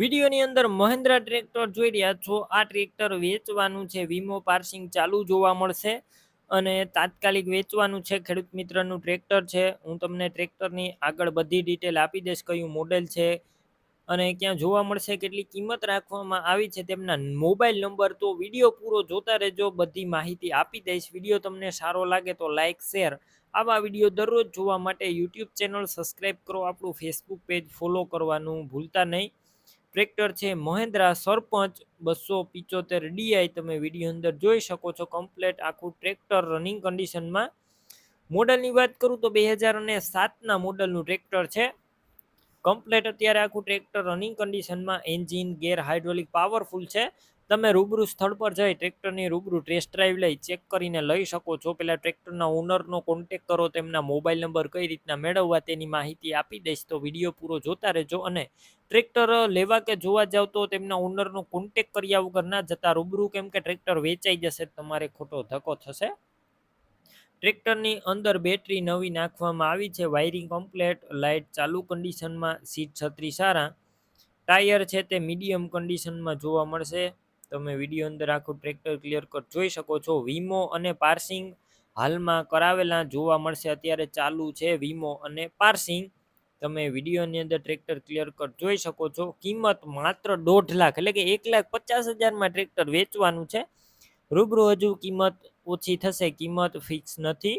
વિડીયોની અંદર મહિન્દ્રા ટ્રેક્ટર જોઈ રહ્યા છો. આ ટ્રેક્ટર વેચવાનું છે. વીમો, પાર્સિંગ ચાલુ જોવા મળશે અને તાત્કાલિક વેચવાનું છે. ખેડૂત મિત્રનું ટ્રેક્ટર છે. હું તમને ટ્રેક્ટરની આગળ બધી ડિટેલ આપી દઈશ કયું મોડેલ છે અને ક્યાં જોવા મળશે, કેટલી કિંમત રાખવામાં આવી છે તેમના મોબાઈલ નંબર તો વીડિયો પૂરો જોતા રહેજો. બધી માહિતી આપી દઈશ. વીડિયો તમને સારો લાગે તો લાઇક શેર આવા વીડિયો દરરોજ જોવા માટે યુટ્યુબ ચેનલ સબસ્ક્રાઈબ કરો. આપણું ફેસબુક પેજ ફોલો કરવાનું ભૂલતા નહીં. ટ્રેક્ટર છે, મહેન્દ્રા સરપંચ બસો પિચોતેર ડીઆઈ તમે વીડિયો અંદર જોઈ શકો છો. કમ્પ્લેટ આખું ટ્રેક્ટર રનિંગ કન્ડિશનમાં મોડલની વાત કરું તો બે હજાર અને સાતના મોડલનું ટ્રેક્ટર છે. કમ્પ્લેટ અત્યારે આખું ટ્રેક્ટર રનિંગ કન્ડિશનમાં એન્જિન ગેર હાઇડ્રોલિક પાવરફુલ છે. તમે રૂબરૂ સ્થળ પર જઈ ટ્રેક્ટરની રૂબરૂ ટેસ્ટ ડ્રાઈવ લઈ ચેક કરીને લઈ શકો છો. પહેલાં ટ્રેક્ટરના ઓનરનો કોન્ટેક કરો, તેમના મોબાઈલ નંબર કઈ રીતના મેળવવા તેની માહિતી આપી દઈશ. તો વીડિયો પૂરો જોતા રહેજો અને ટ્રેક્ટર લેવા કે જોવા જાવ તો તેમના ઓનરનો કોન્ટેક કર્યા વગર ના જતા રૂબરૂ કેમ કે ટ્રેક્ટર વેચાઈ જશે તમારે ખોટો ધક્કો થશે. ટ્રેક્ટરની અંદર બેટરી નવી નાખવામાં આવી છે. વાયરિંગ કમ્પ્લેટ, લાઇટ ચાલુ કન્ડિશનમાં, સીટ છત્રી સારા, ટાયર છે તે મીડિયમ કન્ડિશનમાં જોવા મળશે. તમે વીડિયો અંદર આખું ટ્રેક્ટર ક્લિયર કટ જોઈ શકો છો. વીમો અને પાર્સિંગ હાલમાં કરાવેલા જોવા મળશે. અત્યારે ચાલુ છે વીમો અને પાર્સિંગ તમે વિડીયોની અંદર ટ્રેક્ટર ક્લિયર કટ જોઈ શકો છો. કિંમત માત્ર દોઢ લાખ એટલે કે એક લાખ પચાસ હજારમાં ટ્રેક્ટર વેચવાનું છે. રૂબરૂ હજુ કિંમત ઓછી થશે, કિંમત ફિક્સ નથી.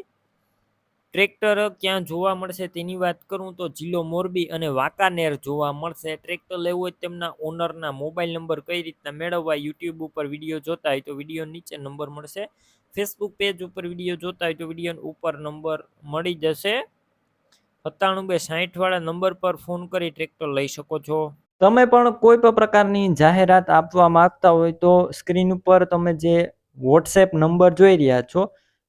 ટ્રેક્ટર ક્યાં જોવા મળશે તેની વાત કરું તો જિલ્લો મોરબી અને વાંકાનેર જોવા મળશે. ટ્રેક્ટર લેવું હોય તેમના ઓનરના મોબાઈલ નંબર કઈ રીતના મેળવવા, યુટ્યુબ ઉપર વીડિયો જોતા હોય તો વીડિયો નીચે નંબર મળશે. ફેસબુક પેજ ઉપર વીડિયો જોતા હોય તો વીડિયો ઉપર નંબર મળી જશે. સત્તાણું બે સાહીઠ વાળા નંબર પર ફોન કરી ટ્રેક્ટર લઈ શકો છો. તમે પણ કોઈ પણ પ્રકારની જાહેરાત આપવા માંગતા હોય તો સ્ક્રીન ઉપર તમે જે વોટ્સએપ નંબર જોઈ રહ્યા છો